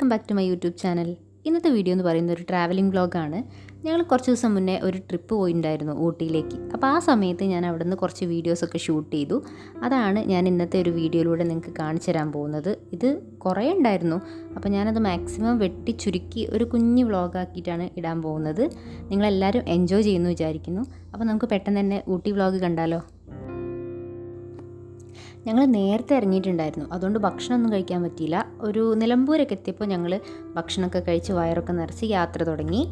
Welcome back to my YouTube channel. ഇന്നത്തെ video എന്ന് പറയുന്നത് ഒരു ട്രാവലിംഗ് വ്ളോഗാണ് ഞങ്ങൾ കുറച്ച് ദിവസം മുന്നേ ഒരു ട്രിപ്പ് പോയിട്ടുണ്ടായിരുന്നു ഊട്ടിയിലേക്ക്. അപ്പോൾ ആ സമയത്ത് ഞാൻ അവിടെ നിന്ന് കുറച്ച് വീഡിയോസൊക്കെ ഷൂട്ട് ചെയ്തു. അതാണ് ഞാൻ ഇന്നത്തെ ഒരു വീഡിയോയിലൂടെ നിങ്ങൾക്ക് കാണിച്ചു തരാൻ പോകുന്നത്. ഇത് കുറേ ഉണ്ടായിരുന്നു. അപ്പോൾ ഞാനത് മാക്സിമം വെട്ടി ചുരുക്കി ഒരു കുഞ്ഞു വ്ളോഗാക്കിയിട്ടാണ് ഇടാൻ പോകുന്നത്. നിങ്ങളെല്ലാവരും എൻജോയ് ചെയ്യുമെന്ന് വിചാരിക്കുന്നു. അപ്പോൾ നമുക്ക് പെട്ടെന്ന് തന്നെ ഊട്ടി വ്ളോഗ് കണ്ടാലോ? ഞങ്ങൾ നേരത്തെ ഇറങ്ങിയിട്ടുണ്ടായിരുന്നു. അതുകൊണ്ട് ഭക്ഷണമൊന്നും കഴിക്കാൻ പറ്റിയില്ല. ഒരു നിലമ്പൂരൊക്കെ എത്തിയപ്പോൾ ഞങ്ങൾ ഭക്ഷണമൊക്കെ കഴിച്ച് വയറൊക്കെ നിറച്ച് യാത്ര തുടങ്ങി.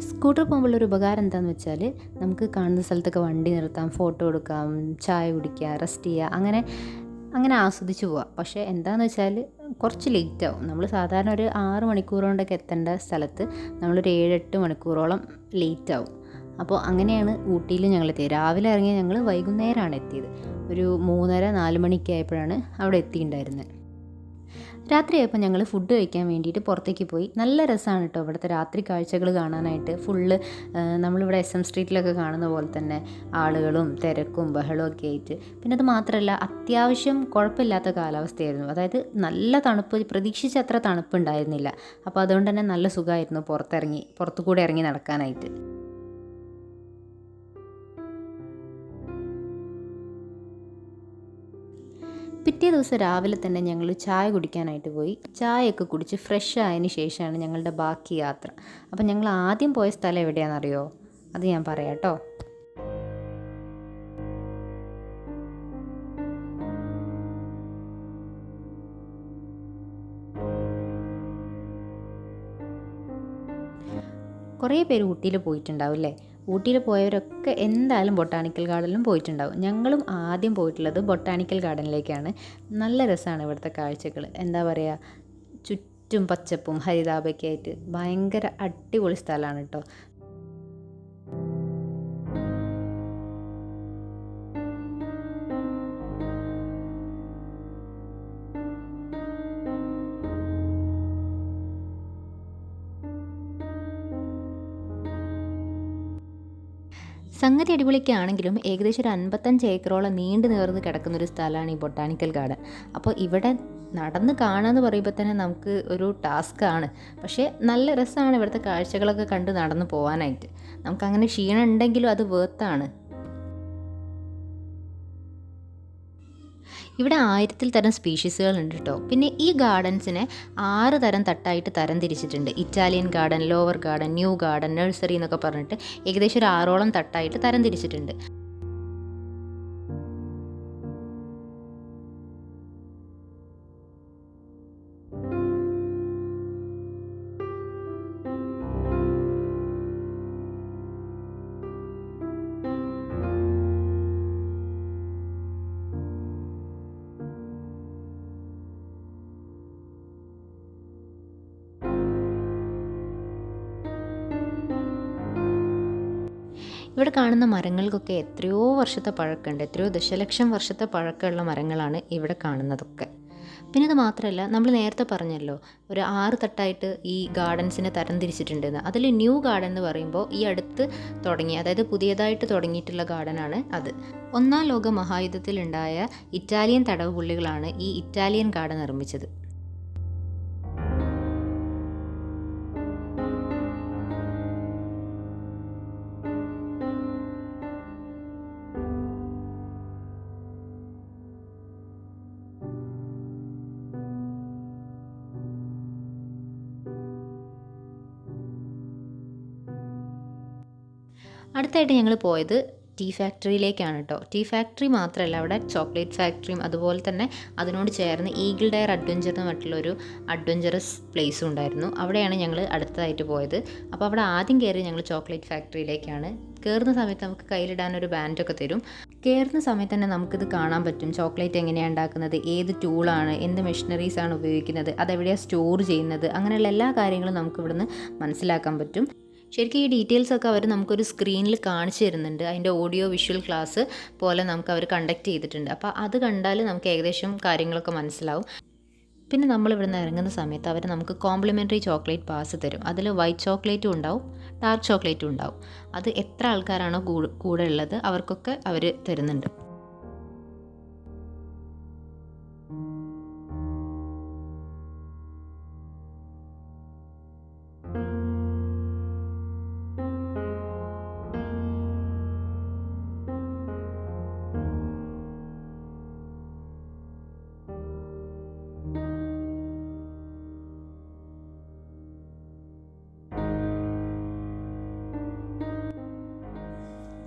സ്കൂട്ടർ പോകുമ്പോഴുള്ള ഒരു ഉപകാരം എന്താണെന്ന് വെച്ചാൽ നമുക്ക് കാണുന്ന സ്ഥലത്തൊക്കെ വണ്ടി നിർത്താം ഫോട്ടോ എടുക്കാം ചായ കുടിക്കുക റെസ്റ്റ് ചെയ്യുക അങ്ങനെ അങ്ങനെ ആസ്വദിച്ച് പോവാം. പക്ഷേ എന്താണെന്ന് വെച്ചാൽ കുറച്ച് ലേറ്റ് ആവും. നമ്മൾ സാധാരണ ഒരു ആറ് മണിക്കൂർ കൊണ്ടൊക്കെ എത്തേണ്ട സ്ഥലത്ത് നമ്മളൊരു ഏഴെട്ട് മണിക്കൂറോളം ലേറ്റ് ആവും. അപ്പോൾ അങ്ങനെയാണ് ഊട്ടിയിൽ ഞങ്ങൾ എത്തിയത്. രാവിലെ ഇറങ്ങിയ ഞങ്ങൾ വൈകുന്നേരമാണ് എത്തിയത്. ഒരു മൂന്നര നാല് മണിക്കായപ്പോഴാണ് അവിടെ എത്തിയിട്ടുണ്ടായിരുന്നത് രാത്രിയായപ്പോൾ ഞങ്ങൾ ഫുഡ് കഴിക്കാൻ വേണ്ടിയിട്ട് പുറത്തേക്ക് പോയി. നല്ല രസമാണ് കേട്ടോ ഇവിടുത്തെ രാത്രി കാഴ്ചകൾ കാണാനായിട്ട്. ഫുള്ള് നമ്മളിവിടെ എസ് എം സ്ട്രീറ്റിലൊക്കെ കാണുന്ന പോലെ തന്നെ ആളുകളും തിരക്കും ബഹളവും ഒക്കെ ആയിട്ട്. പിന്നെ അത് മാത്രമല്ല അത്യാവശ്യം കുഴപ്പമില്ലാത്ത കാലാവസ്ഥയായിരുന്നു. അതായത് നല്ല തണുപ്പ് പ്രതീക്ഷിച്ച അത്ര തണുപ്പ് ഉണ്ടായിരുന്നില്ല അപ്പോൾ അതുകൊണ്ട് തന്നെ നല്ല സുഖമായിരുന്നു പുറത്തിറങ്ങി പുറത്തു കൂടെ ഇറങ്ങി നടക്കാനായിട്ട്. പിറ്റേ ദിവസം രാവിലെ തന്നെ ഞങ്ങൾ ചായ കുടിക്കാനായിട്ട് പോയി. ചായയൊക്കെ കുടിച്ച് ഫ്രഷ് ആയതിന് ശേഷമാണ് ഞങ്ങളുടെ ബാക്കി യാത്ര. അപ്പം ഞങ്ങൾ ആദ്യം പോയ സ്ഥലം എവിടെയാണെന്നറിയോ? അത് ഞാൻ പറയാം കേട്ടോ കുറേ പേര് ഊട്ടിയിൽ പോയിട്ടുണ്ടാവും അല്ലേ? ഊട്ടിയിൽ പോയവരൊക്കെ എന്തായാലും ബൊട്ടാണിക്കൽ ഗാർഡനിലും പോയിട്ടുണ്ടാവും. ഞങ്ങളും ആദ്യം പോയിട്ടുള്ളത് ബൊട്ടാണിക്കൽ ഗാർഡനിലേക്കാണ്. നല്ല രസമാണ് ഇവിടുത്തെ കാഴ്ചകൾ എന്താ പറയുക ചുറ്റും പച്ചപ്പും ഹരിതാപൊക്കെ ആയിട്ട് ഭയങ്കര അടിപൊളി സ്ഥലമാണ് കേട്ടോ സംഗതി അടിപൊളിക്കാണെങ്കിലും ഏകദേശം ഒരു അൻപത്തഞ്ച് ഏക്കറോളം നീണ്ടു നേർന്ന് കിടക്കുന്ന ഒരു സ്ഥലമാണ് ഈ ബൊട്ടാണിക്കൽ ഗാർഡൻ. അപ്പോൾ ഇവിടെ നടന്ന് കാണാമെന്ന് പറയുമ്പോൾ തന്നെ നമുക്ക് ഒരു ടാസ്ക്കാണ്. പക്ഷേ നല്ല രസമാണ് ഇവിടുത്തെ കാഴ്ചകളൊക്കെ കണ്ട് നടന്നു പോകാനായിട്ട് നമുക്കങ്ങനെ ക്ഷീണം ഉണ്ടെങ്കിലും അത് വേർത്താണ് ഇവിടെ ആയിരത്തിൽ തരം സ്പീഷീസുകൾ ഉണ്ട് കേട്ടോ പിന്നെ ഈ ഗാർഡൻസിനെ ആറ് തരം തട്ടായിട്ട് തരം തിരിച്ചിട്ടുണ്ട്. Italian garden lower garden new garden nursery എന്നൊക്കെ പറഞ്ഞിട്ട് ഏകദേശം ഒരു ആറോളം തട്ടായിട്ട് തരം തിരിച്ചിട്ടുണ്ട്. ഇവിടെ കാണുന്ന മരങ്ങൾക്കൊക്കെ എത്രയോ വർഷത്തെ പഴക്കമുണ്ട്. എത്രയോ ദശലക്ഷം വർഷത്തെ പഴക്കമുള്ള മരങ്ങളാണ് ഇവിടെ കാണുന്നതൊക്കെ. പിന്നെ അത് മാത്രമല്ല നമ്മൾ നേരത്തെ പറഞ്ഞല്ലോ ഒരു ആറ് തട്ടായിട്ട് ഈ ഗാർഡൻസിനെ തരം തരംതിരിച്ചിട്ടുണ്ടെന്ന് അതിൽ ന്യൂ ഗാർഡൻ എന്ന് പറയുമ്പോൾ ഈ അടുത്ത് തുടങ്ങി അതായത് പുതിയതായിട്ട് തുടങ്ങിയിട്ടുള്ള ഗാർഡനാണ് അത്. ഒന്നാം ലോക മഹായുദ്ധത്തിലുണ്ടായ ഇറ്റാലിയൻ തടവ് പുള്ളികളാണ് ഈ ഇറ്റാലിയൻ ഗാർഡൻ നിർമ്മിച്ചത്. അടുത്തായിട്ട് ഞങ്ങൾ പോയത് ടീ ഫാക്ടറിയിലേക്കാണ് കേട്ടോ ടീ ഫാക്ടറി മാത്രമല്ല അവിടെ ചോക്ലേറ്റ് ഫാക്ടറിയും അതുപോലെ തന്നെ അതിനോട് ചേർന്ന് ഈഗിൾ ഡയർ അഡ്വഞ്ചർ എന്ന് പറഞ്ഞിട്ടുള്ളൊരു അഡ്വഞ്ചറസ് പ്ലേസും ഉണ്ടായിരുന്നു. അവിടെയാണ് ഞങ്ങൾ അടുത്തതായിട്ട് പോയത്. അപ്പോൾ അവിടെ ആദ്യം കയറി ഞങ്ങൾ ചോക്ലേറ്റ് ഫാക്ടറിയിലേക്കാണ്. കയറുന്ന സമയത്ത് നമുക്ക് കയ്യിലിടാൻ ഒരു ബാൻഡൊക്കെ തരും. കയറുന്ന സമയത്ത് തന്നെ നമുക്കിത് കാണാൻ പറ്റും. ചോക്ലേറ്റ് എങ്ങനെയാണ് ഉണ്ടാക്കുന്നത് ഏത് ടൂളാണ് എന്ത് മെഷീനറീസാണ് ഉപയോഗിക്കുന്നത് അതെവിടെയാണ് സ്റ്റോർ ചെയ്യുന്നത് അങ്ങനെയുള്ള എല്ലാ കാര്യങ്ങളും നമുക്ക് ഇവിടുന്ന് മനസ്സിലാക്കാൻ പറ്റും. ശരിക്കും ഈ ഡീറ്റെയിൽസ് ഒക്കെ അവർ നമുക്കൊരു സ്ക്രീനിൽ കാണിച്ചു തരുന്നുണ്ട്. അതിന്റെ ഓഡിയോ വിഷ്വൽ ക്ലാസ് പോലെ നമുക്ക് അവർ കണ്ടക്ട് ചെയ്തിട്ടുണ്ട്. അപ്പോൾ അത് കണ്ടാൽ നമുക്ക് ഏകദേശം കാര്യങ്ങളൊക്കെ മനസ്സിലാവും. പിന്നെ നമ്മൾ ഇവിടുന്ന് ഇറങ്ങുന്ന സമയത്ത് അവർ നമുക്ക് കോംപ്ലിമെന്ററി ചോക്ലേറ്റ് പാസ് തരും. അതിൽ വൈറ്റ് ചോക്ലേറ്റും ഉണ്ടാവും ഡാർക്ക് ചോക്ലേറ്റും ഉണ്ടാവും. അത് എത്ര ആൾക്കാരാണോ കൂടെ ഉള്ളത് അവർക്കൊക്കെ അവർ തരുന്നുണ്ട്.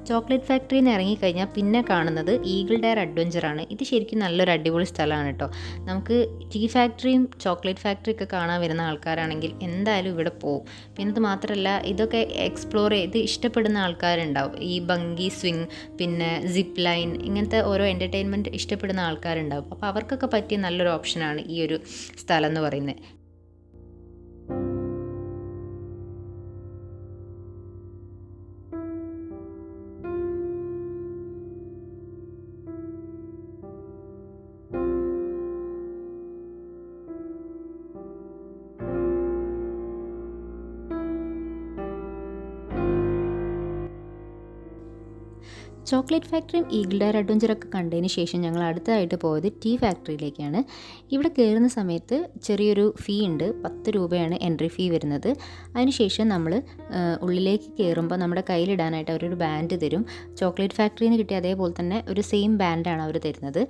ചോക്ലേറ്റ് ഫാക്ടറിയിൽ നിന്ന് ഇറങ്ങിക്കഴിഞ്ഞാൽ പിന്നെ കാണുന്നത് ഈഗിൾ ഡയർ അഡ്വഞ്ചർ ആണ് ഇത് ശരിക്കും നല്ലൊരു അടിപൊളി സ്ഥലമാണ് കേട്ടോ നമുക്ക് ടീ ഫാക്ടറിയും ചോക്ലേറ്റ് ഫാക്ടറിയൊക്കെ കാണാൻ വരുന്ന ആൾക്കാരാണെങ്കിൽ എന്തായാലും ഇവിടെ പോകും പിന്നെ അത് മാത്രമല്ല ഇതൊക്കെ എക്സ്പ്ലോർ ചെയ്ത് ഇഷ്ടപ്പെടുന്ന ആൾക്കാരുണ്ടാവും. ഈ ബങ്കി സ്വിങ് പിന്നെ സിപ്പ് ലൈൻ ഇങ്ങനത്തെ ഓരോ എന്റർടൈൻമെന്റ് ഇഷ്ടപ്പെടുന്ന ആൾക്കാരുണ്ടാവും. അപ്പോൾ അവർക്കൊക്കെ പറ്റിയ നല്ലൊരു ഓപ്ഷനാണ് ഈ ഒരു സ്ഥലം എന്ന് പറയുന്നത്. ചോക്ലേറ്റ് ഫാക്ടറിയും ഈഗിൾ ഡയർ അഡ്വഞ്ചറൊക്കെ കണ്ടതിന് ശേഷം ഞങ്ങൾ അടുത്തതായിട്ട് പോയത് ടീ ഫാക്ടറിയിലേക്കാണ്. ഇവിടെ കയറുന്ന സമയത്ത് ചെറിയൊരു ഫീ ഉണ്ട്. പത്ത് രൂപയാണ് എൻട്രി ഫീ വരുന്നത്. അതിനുശേഷം നമ്മൾ ഉള്ളിലേക്ക് കയറുമ്പോൾ നമ്മുടെ കയ്യിലിടാനായിട്ട് അവരൊരു ബാൻഡ് തരും. ചോക്ലേറ്റ് ഫാക്ടറിയിൽ നിന്ന് കിട്ടിയ അതേപോലെ തന്നെ ഒരു സെയിം ബാൻഡാണ് അവർ തരുന്നത്.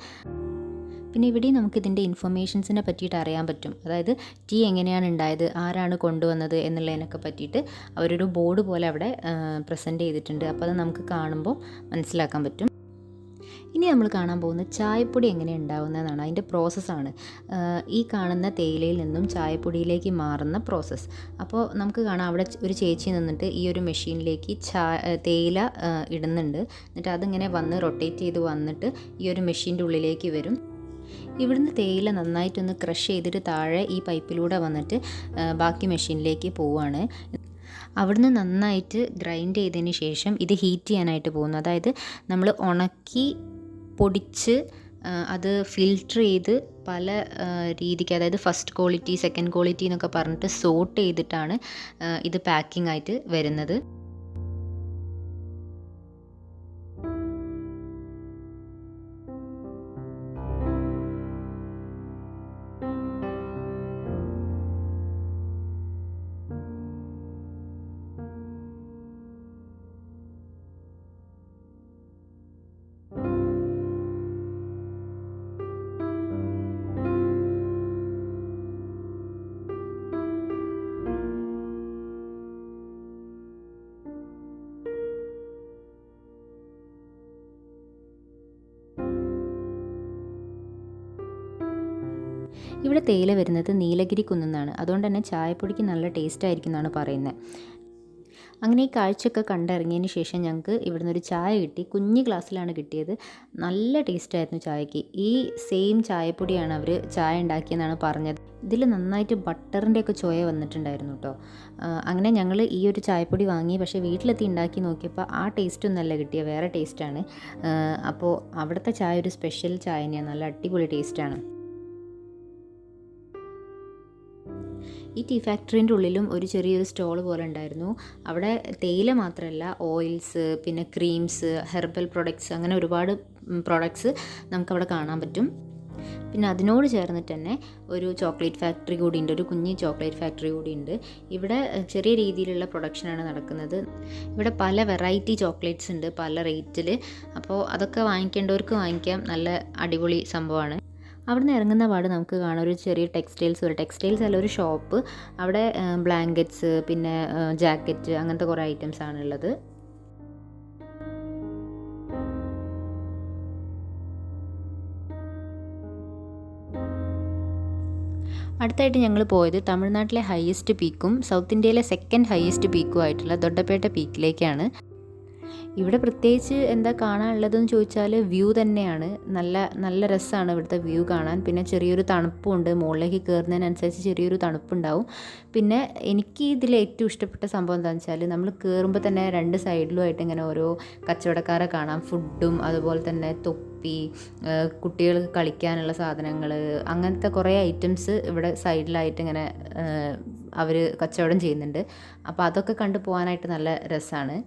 പിന്നെ ഇവിടെ നമുക്ക് ഇതിന്റെ ഇൻഫർമേഷൻസിനെ പറ്റിയിട്ട് അറിയാൻ പറ്റും. അതായത് ടീ എങ്ങനെയാണ് ഉണ്ടായത് ആരാണ് കൊണ്ടുവന്നത് എന്നുള്ളതിനൊക്കെ പറ്റിയിട്ട് അവരൊരു ബോർഡ് പോലെ അവിടെ പ്രസന്റ് ചെയ്തിട്ടുണ്ട്. അപ്പോൾ അത് നമുക്ക് കാണുമ്പോൾ മനസ്സിലാക്കാൻ പറ്റും. ഇനി നമ്മൾ കാണാൻ പോകുന്നത് ചായപ്പൊടി എങ്ങനെ ഉണ്ടാകുന്നതെന്നാണ് അതിന്റെ പ്രോസസ്സാണ് ഈ കാണുന്ന തേയിലയിൽ നിന്നും ചായപ്പൊടിയിലേക്ക് മാറുന്ന പ്രോസസ്സ് അപ്പോൾ നമുക്ക് കാണാം അവിടെ ഒരു ചേച്ചി നിന്നിട്ട് ഈ ഒരു മെഷീനിലേക്ക് ചാ തേയില ഇടുന്നുണ്ട്. എന്നിട്ട് അതിങ്ങനെ വന്ന് റൊട്ടേറ്റ് ചെയ്ത് വന്നിട്ട് ഈ ഒരു മെഷീന്റെ ഉള്ളിലേക്ക് വരും. ഇവിടുന്ന് തേയില നന്നായിട്ടൊന്ന് ക്രഷ് ചെയ്തിട്ട് താഴെ ഈ പൈപ്പിലൂടെ വന്നിട്ട് ബാക്കി മെഷീനിലേക്ക് പോവുകയാണ് അവിടുന്ന് നന്നായിട്ട് ഗ്രൈൻഡ് ചെയ്തതിന് ശേഷം ഇത് ഹീറ്റ് ചെയ്യാനായിട്ട് പോകുന്നു. അതായത് നമ്മൾ ഉണക്കി പൊടിച്ച് അത് ഫിൽറ്റർ ചെയ്ത് പല രീതിക്ക് അതായത് ഫസ്റ്റ് ക്വാളിറ്റി സെക്കൻഡ് ക്വാളിറ്റി എന്നൊക്കെ പറഞ്ഞിട്ട് സോട്ട് ചെയ്തിട്ടാണ് ഇത് പാക്കിംഗ് ആയിട്ട് വരുന്നത്. ഇവിടെ തേയില വരുന്നത് നീലഗിരി കുന്നാണ് അതുകൊണ്ട് തന്നെ ചായപ്പൊടിക്ക് നല്ല ടേസ്റ്റ് ആയിരിക്കും എന്നാണ് പറയുന്നത് അങ്ങനെ ഈ കാഴ്ചയൊക്കെ കണ്ടിറങ്ങിയതിന് ശേഷം ഞങ്ങൾക്ക് ഇവിടുന്ന് ഒരു ചായ കിട്ടി. കുഞ്ഞു ഗ്ലാസ്സിലാണ് കിട്ടിയത്. നല്ല ടേസ്റ്റായിരുന്നു ചായക്ക്. ഈ സെയിം ചായപ്പൊടിയാണ് അവർ ചായ ഉണ്ടാക്കിയെന്നാണ് പറഞ്ഞത്. ഇതിൽ നന്നായിട്ട് ബട്ടറിന്റെ ഒക്കെ ചോയ വന്നിട്ടുണ്ടായിരുന്നു കേട്ടോ അങ്ങനെ ഞങ്ങൾ ഈ ഒരു ചായപ്പൊടി വാങ്ങി. പക്ഷേ വീട്ടിലെത്തി ഉണ്ടാക്കി നോക്കിയപ്പോൾ ആ ടേസ്റ്റ് ഒന്നല്ല കിട്ടിയ. വേറെ ടേസ്റ്റാണ് അപ്പോൾ അവിടുത്തെ ചായ ഒരു സ്പെഷ്യൽ ചായ തന്നെയാണ് നല്ല അടിപൊളി ടേസ്റ്റാണ് ഈ ടീ ഫാക്ടറിന്റെ ഉള്ളിലും ഒരു ചെറിയൊരു സ്റ്റോൾ പോലെ ഉണ്ടായിരുന്നു. അവിടെ തേയില മാത്രമല്ല ഓയിൽസ് പിന്നെ ക്രീംസ് ഹെർബൽ പ്രൊഡക്ട്സ് അങ്ങനെ ഒരുപാട് പ്രൊഡക്ട്സ് നമുക്കവിടെ കാണാൻ പറ്റും. പിന്നെ അതിനോട് ചേർന്നിട്ട് തന്നെ ഒരു ചോക്ലേറ്റ് ഫാക്ടറി കൂടി ഉണ്ട് ഒരു കുഞ്ഞി ചോക്ലേറ്റ് ഫാക്ടറി കൂടി ഉണ്ട് ഇവിടെ ചെറിയ രീതിയിലുള്ള പ്രൊഡക്ഷനാണ് നടക്കുന്നത്. ഇവിടെ പല വെറൈറ്റി ചോക്ലേറ്റ്സ് ഉണ്ട് പല റേറ്റിൽ അപ്പോൾ അതൊക്കെ വാങ്ങിക്കേണ്ടവർക്ക് വാങ്ങിക്കാം. നല്ല അടിപൊളി സംഭവമാണ്. അവിടുന്ന് ഇറങ്ങുന്ന പാട് നമുക്ക് കാണാം. ഒരു ചെറിയ ടെക്സ്റ്റൈൽസ് ഒരു ടെക്സ്റ്റൈൽസ് അല്ല ഒരു ഷോപ്പ് അവിടെ ബ്ലാങ്കറ്റ്സ് പിന്നെ ജാക്കറ്റ് അങ്ങനത്തെ കുറേ ഐറ്റംസ് ആണുള്ളത് അടുത്തായിട്ട് ഞങ്ങൾ പോയത് തമിഴ്നാട്ടിലെ ഹയസ്റ്റ് പീക്കും സൗത്ത് ഇന്ത്യയിലെ സെക്കൻഡ് ഹയസ്റ്റ് പീക്കും ആയിട്ടുള്ള ദൊഡ്ഡപ്പേട്ട പീക്കിലേക്കാണ് ഇവിടെ പ്രത്യേകിച്ച് എന്താ കാണാനുള്ളതെന്ന് ചോദിച്ചാൽ വ്യൂ തന്നെയാണ്. നല്ല നല്ല രസമാണ് ഇവിടുത്തെ വ്യൂ കാണാൻ. പിന്നെ ചെറിയൊരു തണുപ്പുണ്ട്. മുകളിലേക്ക് കയറുന്നതിനനുസരിച്ച് ചെറിയൊരു തണുപ്പുണ്ടാവും. പിന്നെ എനിക്ക് ഇതിൽ ഏറ്റവും ഇഷ്ടപ്പെട്ട സംഭവം എന്താണെന്ന് വെച്ചാൽ നമ്മൾ കയറുമ്പോൾ തന്നെ രണ്ട് സൈഡിലുമായിട്ട് ഇങ്ങനെ ഓരോ കച്ചവടക്കാരെ കാണാം. ഫുഡും അതുപോലെ തന്നെ തൊപ്പി കുട്ടികൾക്ക് കളിക്കാനുള്ള സാധനങ്ങൾ അങ്ങനത്തെ കുറേ ഐറ്റംസ് ഇവിടെ സൈഡിലായിട്ട് ഇങ്ങനെ അവർ കച്ചവടം ചെയ്യുന്നുണ്ട്. അപ്പോൾ അതൊക്കെ കണ്ടു പോകാനായിട്ട് നല്ല രസമാണ്.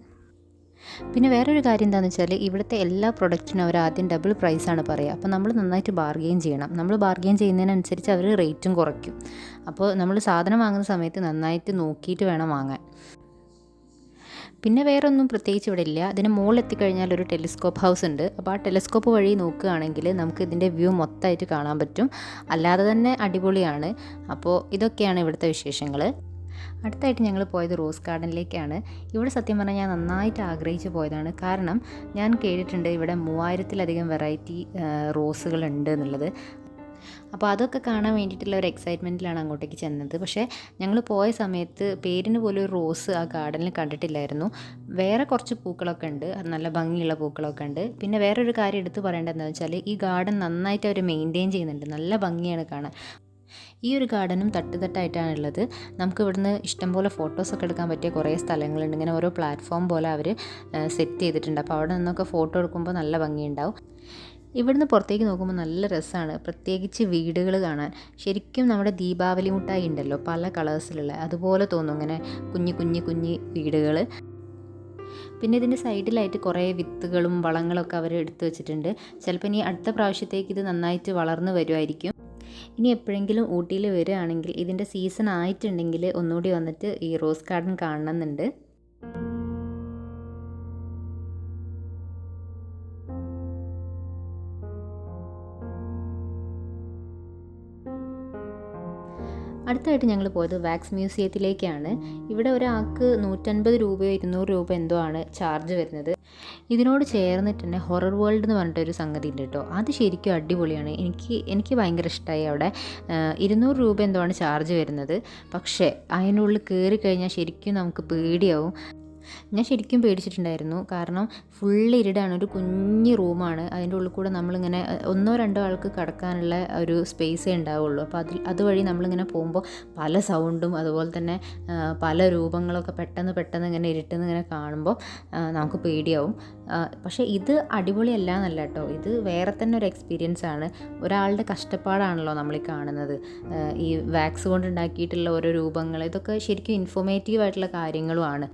പിന്നെ വേറൊരു കാര്യം എന്താണെന്ന് വെച്ചാൽ ഇവിടുത്തെ എല്ലാ പ്രൊഡക്റ്റിനും അവർ ആദ്യം ഡബിൾ പ്രൈസാണ് പറയുക അപ്പോൾ നമ്മൾ നന്നായിട്ട് ബാർഗെയിൻ ചെയ്യണം. നമ്മൾ ബാർഗെയിൻ ചെയ്യുന്നതിനനുസരിച്ച് അവർ റേറ്റും കുറയ്ക്കും. അപ്പോൾ നമ്മൾ സാധനം വാങ്ങുന്ന സമയത്ത് നന്നായിട്ട് നോക്കിയിട്ട് വേണം വാങ്ങാൻ. പിന്നെ വേറെ ഒന്നും പ്രത്യേകിച്ച് ഇവിടെ ഇല്ല. അതിന് മുകളിൽ എത്തിക്കഴിഞ്ഞാൽ ഒരു ടെലിസ്കോപ്പ് ഹൗസ് ഉണ്ട്. അപ്പോൾ ആ ടെലിസ്കോപ്പ് വഴി നോക്കുകയാണെങ്കിൽ നമുക്ക് ഇതിന്റെ വ്യൂ മൊത്തമായിട്ട് കാണാൻ പറ്റും. അല്ലാതെ തന്നെ അടിപൊളിയാണ്. അപ്പോൾ ഇതൊക്കെയാണ് ഇവിടുത്തെ വിശേഷങ്ങൾ അടുത്തായിട്ട് ഞങ്ങൾ പോയത് റോസ് ഗാർഡനിലേക്കാണ്. ഇവിടെ സത്യം പറഞ്ഞാൽ ഞാൻ നന്നായിട്ട് ആഗ്രഹിച്ച് പോയതാണ്. കാരണം ഞാൻ കേട്ടിട്ടുണ്ട് ഇവിടെ മൂവായിരത്തിലധികം വെറൈറ്റി റോസുകൾ ഉണ്ട് എന്നുള്ളത്. അപ്പോൾ അതൊക്കെ കാണാൻ വേണ്ടിയിട്ടുള്ള ഒരു എക്സൈറ്റ്മെന്റിലാണ് അങ്ങോട്ടേക്ക് ചെന്നത്. പക്ഷേ ഞങ്ങൾ പോയ സമയത്ത് പേരിന് പോലും ഒരു റോസ് ആ ഗാർഡനിൽ കണ്ടിട്ടില്ലായിരുന്നു. വേറെ കുറച്ച് പൂക്കളൊക്കെ ഉണ്ട്. നല്ല ഭംഗിയുള്ള പൂക്കളൊക്കെ ഉണ്ട്. പിന്നെ വേറൊരു കാര്യം എടുത്തു പറയേണ്ടതെന്ന് വെച്ചാൽ ഈ ഗാർഡൻ നന്നായിട്ട് അവർ മെയിന്റെയിൻ ചെയ്യുന്നുണ്ട്. നല്ല ഭംഗിയാണ് കാണാൻ. ഈ ഒരു ഗാർഡനും തട്ടുതട്ടായിട്ടാണ് ഉള്ളത് നമുക്ക് ഇവിടുന്ന് ഇഷ്ടംപോലെ ഫോട്ടോസൊക്കെ എടുക്കാൻ പറ്റിയ കുറേ സ്ഥലങ്ങളുണ്ട്. ഇങ്ങനെ ഓരോ പ്ലാറ്റ്ഫോം പോലെ അവർ സെറ്റ് ചെയ്തിട്ടുണ്ട്. അപ്പോൾ അവിടെ നിന്നൊക്കെ ഫോട്ടോ എടുക്കുമ്പോൾ നല്ല ഭംഗിയുണ്ടാവും. ഇവിടുന്ന് പുറത്തേക്ക് നോക്കുമ്പോൾ നല്ല രസമാണ് പ്രത്യേകിച്ച് വീടുകൾ കാണാൻ. ശരിക്കും നമ്മുടെ ദീപാവലി മുട്ടായി ഉണ്ടല്ലോ പല കളേഴ്സിലുള്ള. അതുപോലെ തോന്നും ഇങ്ങനെ കുഞ്ഞു കുഞ്ഞു കുഞ്ഞു വീടുകൾ പിന്നെ ഇതിന്റെ സൈഡിലായിട്ട് കുറേ വിത്തുകളും വളങ്ങളൊക്കെ അവർ എടുത്തു വെച്ചിട്ടുണ്ട്. ചിലപ്പോൾ ഇനി അടുത്ത പ്രാവശ്യത്തേക്ക് ഇത് നന്നായിട്ട് വളർന്നു വരുമായിരിക്കും ഇനി എപ്പോഴെങ്കിലും ഊട്ടിയിൽ വരികയാണെങ്കിൽ ഇതിന്റെ സീസൺ ആയിട്ടുണ്ടെങ്കിൽ ഒന്നുകൂടി വന്നിട്ട് ഈ റോസ് ഗാർഡൻ കാണണം കാണണമെന്നുണ്ട്. അടുത്തായിട്ട് ഞങ്ങൾ പോയത് വാക്സ് മ്യൂസിയത്തിലേക്കാണ്. ഇവിടെ ഒരാൾക്ക് നൂറ്റൻപത് രൂപയോ ഇരുന്നൂറ് രൂപ എന്തോ ആണ് ചാർജ് വരുന്നത്. ഇതിനോട് ചേർന്നിട്ട് തന്നെ ഹൊറർ വേൾഡ് എന്ന് പറഞ്ഞിട്ടൊരു സംഗതി ഉണ്ട് കേട്ടോ. അത് ശരിക്കും അടിപൊളിയാണ്. എനിക്ക് എനിക്ക് ഭയങ്കര ഇഷ്ടമായി അവിടെ. ഇരുന്നൂറ് രൂപ എന്തോ ആണ് ചാർജ് വരുന്നത്. പക്ഷേ അതിനുള്ളിൽ കയറി കഴിഞ്ഞാൽ ശരിക്കും നമുക്ക് പേടിയാവും. ഞാൻ ശരിക്കും പേടിച്ചിട്ടുണ്ടായിരുന്നു. കാരണം ഫുൾ ഇരുടാണ്. ഒരു കുഞ്ഞ് റൂമാണ്. അതിന്റെ ഉള്ളിൽ കൂടെ നമ്മളിങ്ങനെ ഒന്നോ രണ്ടോ ആൾക്ക് കിടക്കാനുള്ള ഒരു സ്പേസേ ഉണ്ടാവുള്ളൂ. അപ്പോൾ അതിൽ അതുവഴി നമ്മളിങ്ങനെ പോകുമ്പോൾ പല സൗണ്ടും അതുപോലെ തന്നെ പല രൂപങ്ങളൊക്കെ പെട്ടെന്ന് പെട്ടെന്ന് ഇങ്ങനെ ഇരുട്ടെന്ന് ഇങ്ങനെ കാണുമ്പോൾ നമുക്ക് പേടിയാവും. പക്ഷേ ഇത് അടിപൊളിയല്ല എന്നല്ല കേട്ടോ. ഇത് വേറെ തന്നെ ഒരു എക്സ്പീരിയൻസ് ആണ്. ഒരാളുടെ കഷ്ടപ്പാടാണല്ലോ നമ്മൾ ഈ കാണുന്നത്. ഈ വാക്സ് കൊണ്ട് ഉണ്ടാക്കിയിട്ടുള്ള ഓരോ രൂപങ്ങൾ ഇതൊക്കെ ശരിക്കും ഇൻഫോർമേറ്റീവ് ആയിട്ടുള്ള കാര്യങ്ങളുമാണ്.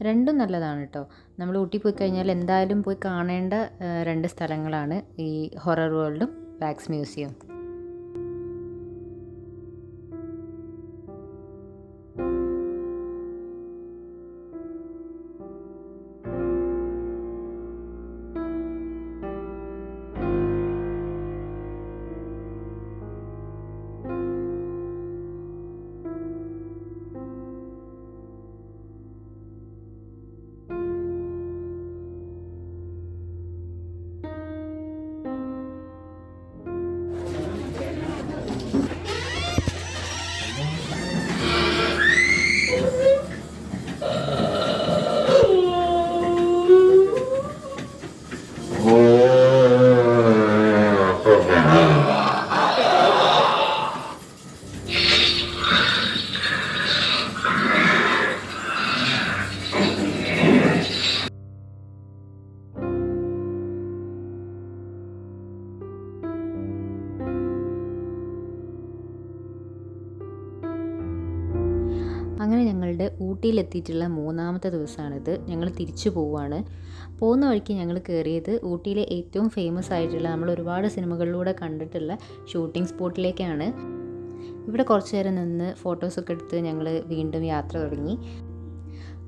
രണ്ടും നല്ലതാണ് കേട്ടോ നമ്മൾ ഊട്ടി പോയി കഴിഞ്ഞാൽ എന്തായാലും പോയി കാണേണ്ട രണ്ട് സ്ഥലങ്ങളാണ് ഈ ഹൊറർ വേൾഡും വാക്സ് മ്യൂസിയം ഊട്ടിയിലെത്തിയിട്ടുള്ള മൂന്നാമത്തെ ദിവസമാണിത്. ഞങ്ങൾ തിരിച്ചു പോവുകയാണ്. പോകുന്ന വഴിക്ക് ഞങ്ങൾ കയറിയത് ഊട്ടിയിലെ ഏറ്റവും ഫേമസ് ആയിട്ടുള്ള നമ്മൾ ഒരുപാട് സിനിമകളിലൂടെ കണ്ടിട്ടുള്ള ഷൂട്ടിംഗ് സ്പോട്ടിലേക്കാണ് ഇവിടെ കുറച്ച് നേരം നിന്ന് ഫോട്ടോസൊക്കെ എടുത്ത് ഞങ്ങൾ വീണ്ടും യാത്ര തുടങ്ങി.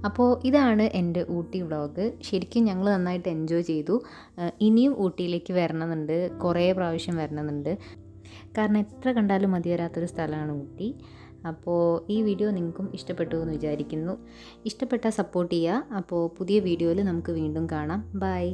അപ്പോൾ ഇതാണ് എന്റെ ഊട്ടി വ്ളോഗ് ശരിക്കും ഞങ്ങൾ നന്നായിട്ട് എൻജോയ് ചെയ്തു. ഇനിയും ഊട്ടിയിലേക്ക് വരണമെന്നുണ്ട്. കുറേ പ്രാവശ്യം വരണമെന്നുണ്ട്. കാരണം എത്ര കണ്ടാലും മതി വരാത്തൊരു സ്ഥലമാണ് ഊട്ടി. അപ്പോൾ ഈ വീഡിയോ നിങ്ങൾക്കും ഇഷ്ടപ്പെട്ടു എന്ന് വിചാരിക്കുന്നു. ഇഷ്ടപ്പെട്ട സപ്പോർട്ട് ചെയ്യുക. അപ്പോൾ പുതിയ വീഡിയോയിൽ നമുക്ക് വീണ്ടും കാണാം. ബൈ